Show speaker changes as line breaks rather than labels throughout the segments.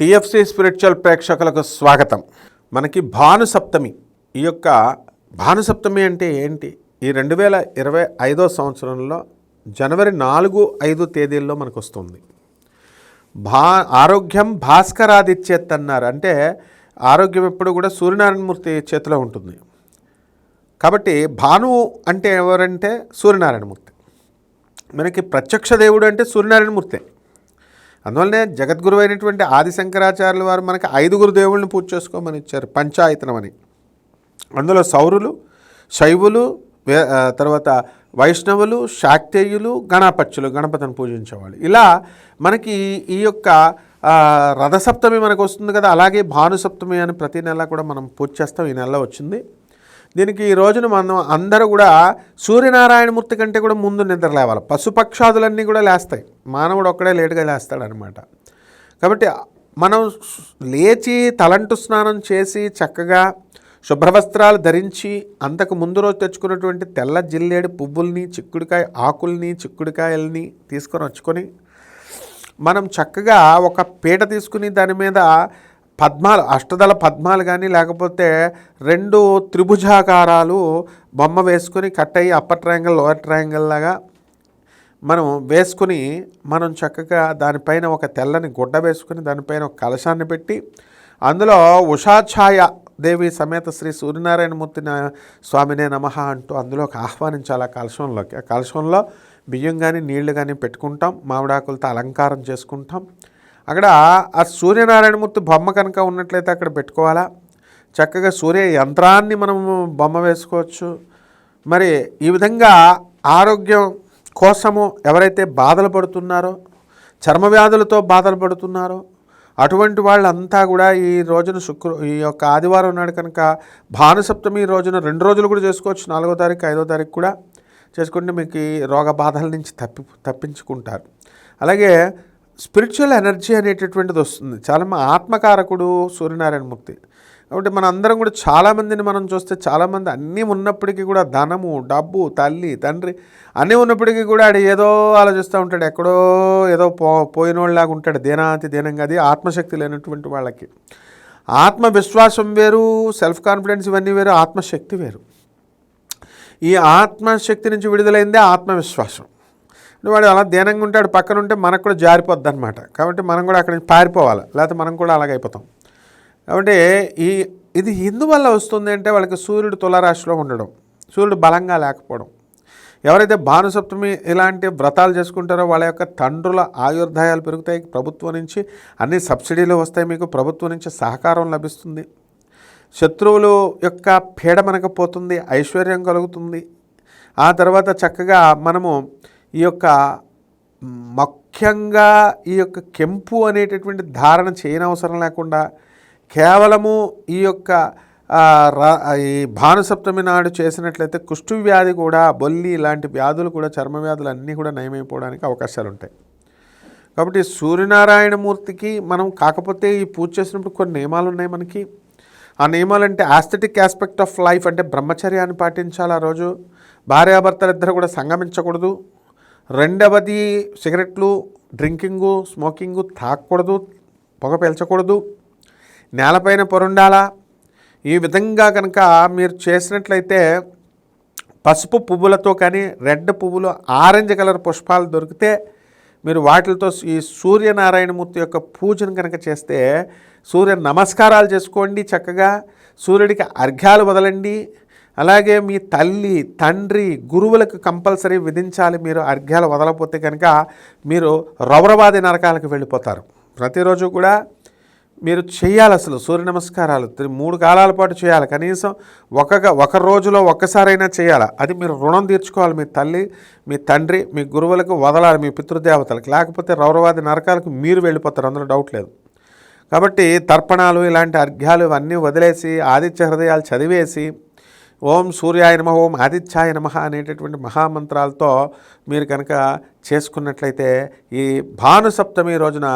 TFC spiritual ప్రేక్షకులకు స్వాగతం. మనకి భానుసప్తమి. ఈ యొక్క భానుసప్తమి అంటే ఏంటి? ఈ రెండు వేల ఇరవై ఐదో సంవత్సరంలో జనవరి నాలుగు ఐదు తేదీల్లో మనకు వస్తుంది భా ఆరోగ్యం భాస్కరాదిత్యత్ అన్నారు. అంటే ఆరోగ్యం ఎప్పుడు కూడా సూర్యనారాయణమూర్తి చేతిలో ఉంటుంది. కాబట్టి భాను అంటే ఎవరంటే సూర్యనారాయణమూర్తి. మనకి ప్రత్యక్ష దేవుడు అంటే సూర్యనారాయణమూర్తే. అందువల్లనే జగద్గురు అయినటువంటి ఆది శంకరాచార్యుల వారు మనకి ఐదుగురు దేవుళ్ళని పూజ చేసుకోమని ఇచ్చారు పంచాయతనం అని అందులో సౌరులు శైవులు తర్వాత వైష్ణవులు శాక్తేయులు గణపత్యులు గణపతిని పూజించేవాళ్ళు. ఇలా మనకి ఈ యొక్క రథసప్తమి మనకు వస్తుంది కదా అలాగే భానుసప్తమి అని ప్రతి నెల కూడా మనం పూజ చేస్తాం. ఈ నెలలో వచ్చింది. దీనికి ఈ రోజున మనం అందరూ కూడా సూర్యనారాయణమూర్తి కంటే కూడా ముందు నిద్ర లేవాలి. పశుపక్షాదులన్నీ కూడా లేస్తాయి. మానవుడు ఒక్కడే లేటుగా లేస్తాడనమాట. కాబట్టి మనం లేచి తలంటు స్నానం చేసి చక్కగా శుభ్రవస్త్రాలు ధరించి అంతకు ముందు రోజు తెచ్చుకున్నటువంటి తెల్ల జిల్లేడు పువ్వుల్ని చిక్కుడుకాయ ఆకుల్ని చిక్కుడుకాయల్ని తీసుకొని వచ్చుకొని మనం చక్కగా ఒక పీట తీసుకుని దాని మీద పద్మాలు అష్టదళ పద్మాలు కానీ లేకపోతే రెండు త్రిభుజాకారాలు బొమ్మ వేసుకొని కట్ అయ్యి అప్పర్ ట్రయాంగిల్ లోవర్ ట్రయాంగిల్ లాగా మనం వేసుకుని మనం చక్కగా దానిపైన ఒక తెల్లని గుడ్డ వేసుకుని దానిపైన ఒక కలశాన్ని పెట్టి అందులో ఉషాఛాయ దేవి సమేత శ్రీ సూర్యనారాయణమూర్తి స్వామినే నమ అంటూ అందులోకి ఆహ్వానించాలి ఆ కలశంలోకి. ఆ కలశంలో బియ్యం కానీ నీళ్ళు కానీ పెట్టుకుంటాం మామిడాకులతో అలంకారం చేసుకుంటాం. అక్కడ ఆ సూర్యనారాయణమూర్తి బొమ్మ కనుక ఉన్నట్లయితే అక్కడ పెట్టుకోవాలా? చక్కగా సూర్య యంత్రాన్ని మనము బొమ్మ వేసుకోవచ్చు. మరి ఈ విధంగా ఆరోగ్యం కోసము ఎవరైతే బాధలు పడుతున్నారో చర్మ వ్యాధులతో బాధలు పడుతున్నారో అటువంటి వాళ్ళంతా కూడా ఈ రోజున శుక్ర ఈ యొక్క ఆదివారం నాడు కనుక భానుసప్తమి రోజున రెండు రోజులు కూడా చేసుకోవచ్చు. నాలుగో తారీఖు ఐదో తారీఖు కూడా చేసుకుంటే మీకు ఈ రోగ బాధల నుంచి తప్పి తప్పించుకుంటారు. అలాగే స్పిరిచువల్ ఎనర్జీ అనేటటువంటిది వస్తుంది. చాలా మా ఆత్మకారకుడు సూర్యనారాయణమూర్తి కాబట్టి మన అందరం కూడా చాలామందిని మనం చూస్తే చాలామంది అన్నీ ఉన్నప్పటికీ కూడా ధనము డబ్బు తల్లి తండ్రి అన్నీ ఉన్నప్పటికీ కూడా ఆడు ఏదో ఆలోచిస్తూ ఉంటాడు. ఎక్కడో ఏదో పో పోయినోళ్ళలాగా ఉంటాడు. దీనాతి దీనంగా అది ఆత్మశక్తి లేనటువంటి వాళ్ళకి. ఆత్మవిశ్వాసం వేరు సెల్ఫ్ కాన్ఫిడెన్స్ ఇవన్నీ వేరు ఆత్మశక్తి వేరు. ఈ ఆత్మశక్తి నుంచి విడుదలైందే ఆత్మవిశ్వాసం. వాడు అలా దీనంగా ఉంటాడు పక్కన ఉంటే మనకు కూడా జారిపోద్ది అనమాట కాబట్టి మనం కూడా అక్కడి నుంచి పారిపోవాలి. లేకపోతే మనం కూడా అలాగైపోతాం కాబట్టి ఈ ఇది ఎందువల్ల వస్తుంది అంటే వాళ్ళకి సూర్యుడు తులారాశిలో ఉండడం సూర్యుడు బలంగా లేకపోవడం. ఎవరైతే భానుసప్తమి ఇలాంటి వ్రతాలు చేసుకుంటారో వాళ్ళ యొక్క తండ్రుల ఆయుర్దాయాలు పెరుగుతాయి. ప్రభుత్వం నుంచి అన్ని సబ్సిడీలు వస్తాయి మీకు. ప్రభుత్వం నుంచి సహకారం లభిస్తుంది. శత్రువులు యొక్క పీడ మనకు పోతుంది ఐశ్వర్యం కలుగుతుంది. ఆ తర్వాత చక్కగా మనము ఈ యొక్క ముఖ్యంగా ఈ యొక్క కెంపు అనేటటువంటి ధారణ చేయనవసరం లేకుండా కేవలము ఈ యొక్క రా- ఈ భానుసప్తమి నాడు చేసినట్లయితే కుష్టు వ్యాధి కూడా బొల్లి ఇలాంటి వ్యాధులు కూడా చర్మ వ్యాధులు అన్నీ కూడా నయమైపోవడానికి అవకాశాలు ఉంటాయి. కాబట్టి సూర్యనారాయణమూర్తికి మనం కాకపోతే ఈ పూజ చేసినప్పుడు కొన్ని నియమాలు ఉన్నాయి మనకి. ఆ నియమాలు అంటే ఆస్థెటిక్ ఆస్పెక్ట్ ఆఫ్ లైఫ్ అంటే బ్రహ్మచర్యాన్ని పాటించాలి ఆ రోజు. భార్యాభర్తలు ఇద్దరు కూడా సంగమించకూడదు. రెండవది సిగరెట్లు డ్రింకింగు స్మోకింగు తాగకూడదు పొగ పీల్చకూడదు నేలపైన పొరుండాలా. ఈ విధంగా కనుక మీరు చేసినట్లయితే పసుపు పువ్వులతో కానీ రెడ్ పువ్వులు ఆరెంజ్ కలర్ పుష్పాలు దొరికితే మీరు వాటితో ఈ సూర్యనారాయణమూర్తి యొక్క పూజను కనుక చేస్తే సూర్య నమస్కారాలు చేసుకోండి చక్కగా. సూర్యుడికి అర్ఘ్యాలు వదలండి. అలాగే మీ తల్లి తండ్రి గురువులకు కంపల్సరీ విధించాలి. మీరు అర్ఘ్యాలు వదలకపోతే కనుక మీరు రౌరవాది నరకాలకు వెళ్ళిపోతారు. ప్రతిరోజు కూడా మీరు చేయాలి అసలు సూర్య నమస్కారాలు. మూడు కాలాల పాటు చేయాలి. కనీసం ఒక ఒక రోజులో ఒక్కసారైనా చేయాలి. అది మీరు రుణం తీర్చుకోవాలి. మీ తల్లి మీ తండ్రి మీ గురువులకు వదలాలి. మీ పితృదేవతలకు. లేకపోతే రౌరవాది నరకాలకు మీరు వెళ్ళిపోతారు. అందులో డౌట్ లేదు. కాబట్టి తర్పణాలు ఇలాంటి అర్ఘ్యాలు ఇవన్నీ వదిలేసి ఆదిత్య హృదయాలు చదివేసి ఓం సూర్యాయ నమ ఓం ఆదిత్యాయ నమ అనేటటువంటి మహామంత్రాలతో మీరు కనుక చేసుకున్నట్లయితే ఈ భానుసప్తమి రోజున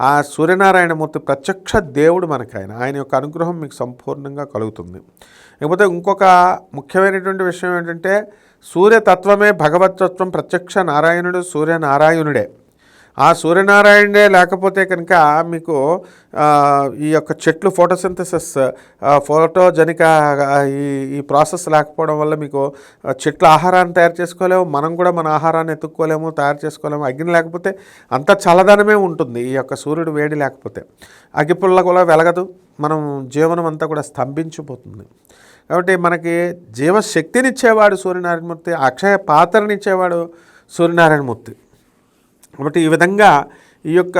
ఆ సూర్యనారాయణమూర్తి ప్రత్యక్ష దేవుడు మనకాయన. ఆయన ఆయన యొక్క అనుగ్రహం మీకు సంపూర్ణంగా కలుగుతుంది. లేకపోతే ఇంకొక ముఖ్యమైనటువంటి విషయం ఏంటంటే సూర్యతత్వమే భగవతత్వం ప్రత్యక్ష నారాయణుడు సూర్యనారాయణుడే. ఆ సూర్యనారాయణే లేకపోతే కనుక మీకు ఈ యొక్క చెట్లు ఫోటోసింథసిస్ ఫోటోజనిక ఈ ఈ ప్రాసెస్ లేకపోవడం వల్ల మీకు చెట్లు ఆహారాన్ని తయారు చేసుకోలేము మనం కూడా మన ఆహారాన్ని ఎత్తుక్కోలేము తయారు చేసుకోలేము అగ్ని లేకపోతే అంత చల్లదనమే ఉంటుంది ఈ యొక్క సూర్యుడు వేడి లేకపోతే. అగ్గిపుల్ల కూడా వెలగదు మనం జీవనం అంతా కూడా స్తంభించిపోతుంది. కాబట్టి మనకి జీవశక్తినిచ్చేవాడు సూర్యనారాయణమూర్తి అక్షయ పాత్రనిచ్చేవాడు సూర్యనారాయణమూర్తి. కాబట్టి ఈ విధంగా ఈ యొక్క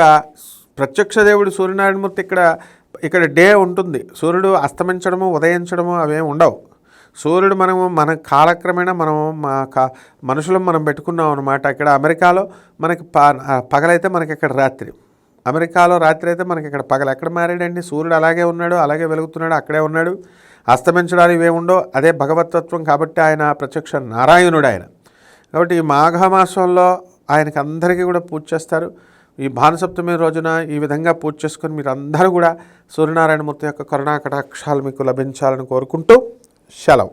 ప్రత్యక్ష దేవుడు సూర్యనారాయణమూర్తి ఇక్కడ ఇక్కడ డే ఉంటుంది. సూర్యుడు అస్తమించడము ఉదయించడము అవేమి ఉండవు. సూర్యుడు మనము మన కాలక్రమేణా మనం మా కా మనుషులం మనం పెట్టుకున్నాం అనమాట ఇక్కడ అమెరికాలో మనకి ప పగలైతే మనకి ఇక్కడ రాత్రి. అమెరికాలో రాత్రి అయితే మనకి ఇక్కడ పగలు. ఎక్కడ మారాడండి? సూర్యుడు అలాగే ఉన్నాడు అలాగే వెలుగుతున్నాడు అక్కడే ఉన్నాడు. అస్తమించడానికి ఇవేముండో అదే భగవతత్వం కాబట్టి ఆయన ప్రత్యక్ష నారాయణుడు ఆయన. కాబట్టి ఈ మాఘమాసంలో ఆయనకి అందరికీ కూడా పూజ చేస్తారు. ఈ భానుసప్తమి రోజున ఈ విధంగా పూజ చేసుకొని మీరు అందరూ కూడా సూర్యనారాయణమూర్తి యొక్క కరుణాకటాక్షాలు మీకు లభించాలని కోరుకుంటూ సెలవు.